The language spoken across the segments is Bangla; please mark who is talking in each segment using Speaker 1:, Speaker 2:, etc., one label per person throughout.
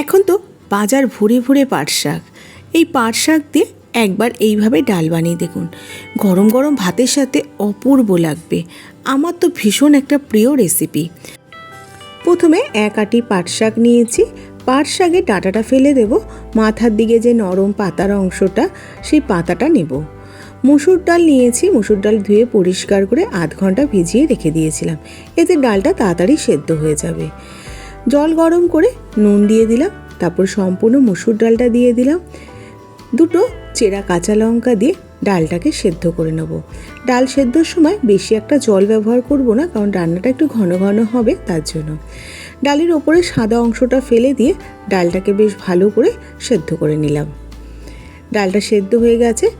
Speaker 1: এখন তো বাজার ভরে ভরে পাট শাক। এই পাট শাক দিয়ে একবার এইভাবে ডাল বানিয়ে দেখুন। গরম গরম ভাতের সাথে অপূর্ব লাগবে। আমার তো ভীষণ একটা প্রিয় রেসিপি প্রথমে এক আটি পাট শাক নিয়েছি। পাট শাকের ডাঁটাটা ফেলে দেব। মাথার দিকে যে নরম পাতার অংশটা, সেই পাতাটা নেব। মুসুর ডাল নিয়েছি। মুসুর ডাল ধুয়ে পরিষ্কার করে আধ ঘণ্টা ভিজিয়ে রেখে দিয়েছিলাম। এতে ডালটা তাড়াতাড়ি সেদ্ধ হয়ে যাবে। জল গরম করে নুন দিয়ে দিলাম, তারপর সম্পূর্ণ মুসুর ডালটা দিয়ে দিলাম। দুটো চেরা কাঁচা লঙ্কা দিয়ে ডালটাকে সেদ্ধ করে নেব। ডাল সেদ্ধর সময় বেশি একটা জল ব্যবহার করব না, কারণ রান্নাটা একটু ঘন ঘন হবে তার জন্য। ডালের ওপরে সাদা অংশটা ফেলে দিয়ে ডালটাকে বেশ ভালো করে সেদ্ধ করে নিলাম। ডালটা সেদ্ধ হয়ে গেছে।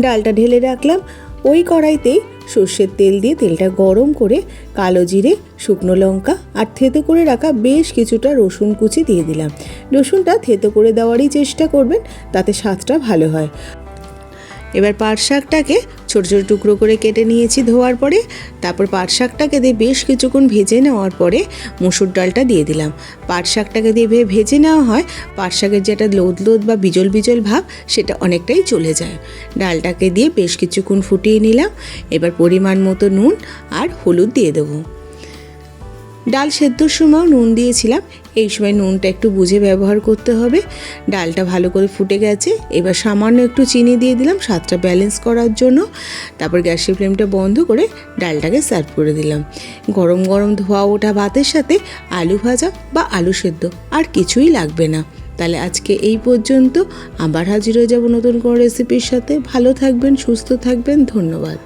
Speaker 1: ডালটা ঢেলে রাখলাম। ওই কড়াইতেই সর্ষের তেল দিয়ে তেলটা গরম করে কালো জিরে, শুকনো লঙ্কা আর থেতো করে রাখা বেশ কিছুটা রসুন কুচি দিয়ে দিলাম। রসুনটা থেতো করে দেওয়ারই চেষ্টা করবেন, তাতে স্বাদটা ভালো হয়। এবার পাট শাকটাকে ছোটো ছোটো টুকরো করে কেটে নিয়েছি ধোয়ার পরে। তারপর পাট শাকটাকে দিয়ে বেশ কিছুক্ষণ ভেজে নেওয়ার পরে মুসুর ডালটা দিয়ে দিলাম। পাট শাকটাকে দিয়ে ভেজে নেওয়া হয়, পাট শাকের যেটা লোদ লোদ বা বিজল বিজল ভাব সেটা অনেকটাই চলে যায়। ডালটাকে দিয়ে বেশ কিছুক্ষণ ফুটিয়ে নিলাম। এবার পরিমাণ মতো নুন আর হলুদ দিয়ে দেবো। ডাল সেদ্ধর সময়ও নুন দিয়েছিলাম। এই সময় নুনটা একটু বুঝে ব্যবহার করতে হবে। ডালটা ভালো করে ফুটে গেছে। এবার সামান্য একটু চিনি দিয়ে দিলাম স্বাদটা ব্যালেন্স করার জন্য। তারপর গ্যাসের ফ্লেমটা বন্ধ করে ডালটাকে সার্ভ করে দিলাম। গরম গরম ধোয়া ওঠা ভাতের সাথে আলু ভাজা বা আলু সেদ্ধ আর কিছুই লাগবে না। তাহলে আজকে এই পর্যন্ত। আবার হাজির হয়ে যাব নতুন কোনো রেসিপির সাথে। ভালো থাকবেন, সুস্থ থাকবেন। ধন্যবাদ।